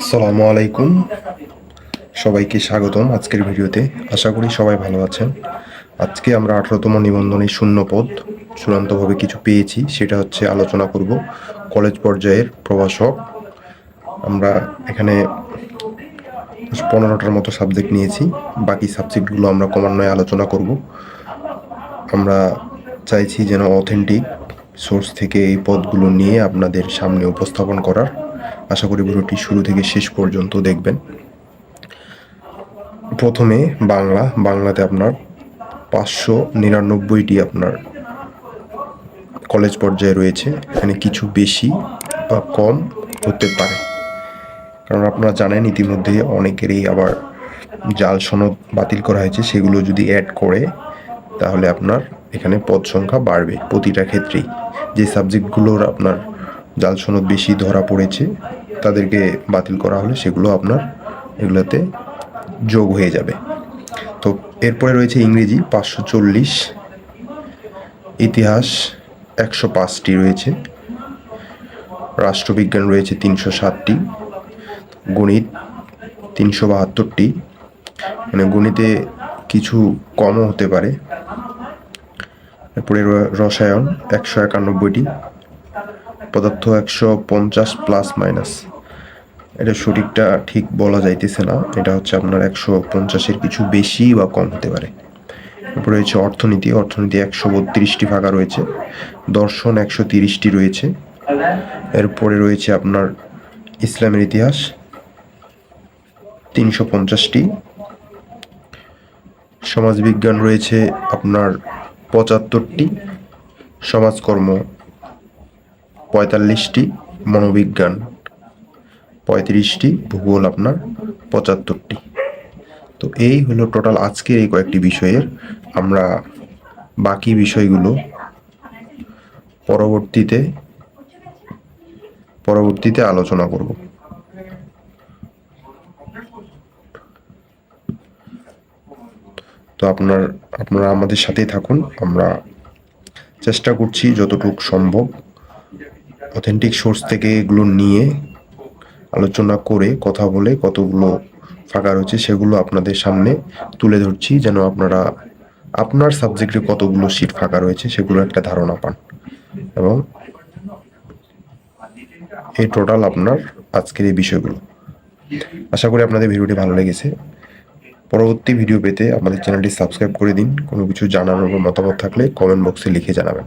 আসসালামু আলাইকুম। সবাইকে স্বাগতম আজকের ভিডিওতে। আশা করি সবাই ভালো আছেন। আজকে আমরা আঠারোতম নিবন্ধনের শূন্য পদ চূড়ান্তভাবে কিছু পেয়েছি, সেটা হচ্ছে আলোচনা করব কলেজ পর্যায়ের প্রভাষক। আমরা এখানে পনেরোটার মতো সাবজেক্ট নিয়েছি, বাকি সাবজেক্টগুলো আমরা ক্রমান্বয়ে আলোচনা করব। আমরা চাইছি যেন অথেন্টিক সোর্স থেকে এই পদগুলো নিয়ে আপনাদের সামনে উপস্থাপন করার। আশা করি ভিডিওটি শুরু থেকে শেষ পর্যন্ত দেখবেন। প্রথমে বাংলা, বাংলাতে আপনার পাঁচশো নিরানব্বইটি আপনার কলেজ পর্যায়ে রয়েছে। এখানে কিছু বেশি বা কম হতে পারে। কারণ আপনারা জানেন, ইতিমধ্যে অনেকেরই আবার জাল সনদ বাতিল করা হয়েছে। সেগুলো যদি অ্যাড করে, তাহলে আপনার এখানে পদ সংখ্যা বাড়বে প্রতিটা ক্ষেত্রেই। যে সাবজেক্টগুলোর আপনার জাল সনদ বেশি ধরা পড়েছে, তাদেরকে বাতিল করা হলে সেগুলো আপনার এগুলোতে যোগ হয়ে যাবে। তো এরপরে রয়েছে ইংরেজি, পাঁচশো চল্লিশ। ইতিহাস, একশো পাঁচটি রয়েছে। রাষ্ট্রবিজ্ঞান রয়েছে তিনশো সাতটি। গণিত তিনশো বাহাত্তরটি। মানে গণিতে কিছু কমও হতে পারে। এরপরে রসায়ন একশো একানব্বইটি। পদার্থ একশো পঞ্চাশ প্লাস মাইনাস এটা সঠিকটা ঠিক বলা যাইতেছে না। এটা হচ্ছে আপনার একশো পঞ্চাশের কিছু বেশি বা কম হতে পারে। এরপরে রয়েছে অর্থনীতি। অর্থনীতি একশো বত্রিশটি ফাঁকা রয়েছে। দর্শন একশো তিরিশটি রয়েছে। এরপরে রয়েছে আপনার ইসলামের ইতিহাস। তিনশো পঞ্চাশটি। সমাজবিজ্ঞান রয়েছে আপনার পঁচাত্তরটি। সমাজকর্ম পঁয়তাল্লিশটি মনোবিজ্ঞান, পঁয়ত্রিশটি ভূগোল আপনার, পঁচাত্তরটি। তো এই হলো টোটাল আজকের এই কয়েকটি বিষয়ের। আমরা বাকি বিষয়গুলো পরবর্তীতে পরবর্তীতে আলোচনা করব। তো আপনার, আপনারা আমাদের সাথেই থাকুন। আমরা চেষ্টা করছি যতটুকু সম্ভব অথেন্টিক সোর্স থেকে এগুলো নিয়ে আলোচনা করে কথা বলে কতগুলো ফাঁকা রয়েছে সেগুলো আপনাদের সামনে তুলে ধরছি যেন আপনারা আপনার সাবজেক্টে কতগুলো সিট ফাঁকা রয়েছে সেগুলো একটা ধারণা পান। এবং এই টোটাল আপনার আজকের এই বিষয়গুলো। আশা করি আপনাদের ভিডিওটি ভালো লেগেছে। পরবর্তী ভিডিও পেতে আমাদের চ্যানেলটি সাবস্ক্রাইব করে দিন। কোনো কিছু জানানোর মতামত থাকলে কমেন্ট বক্সে লিখে জানাবেন।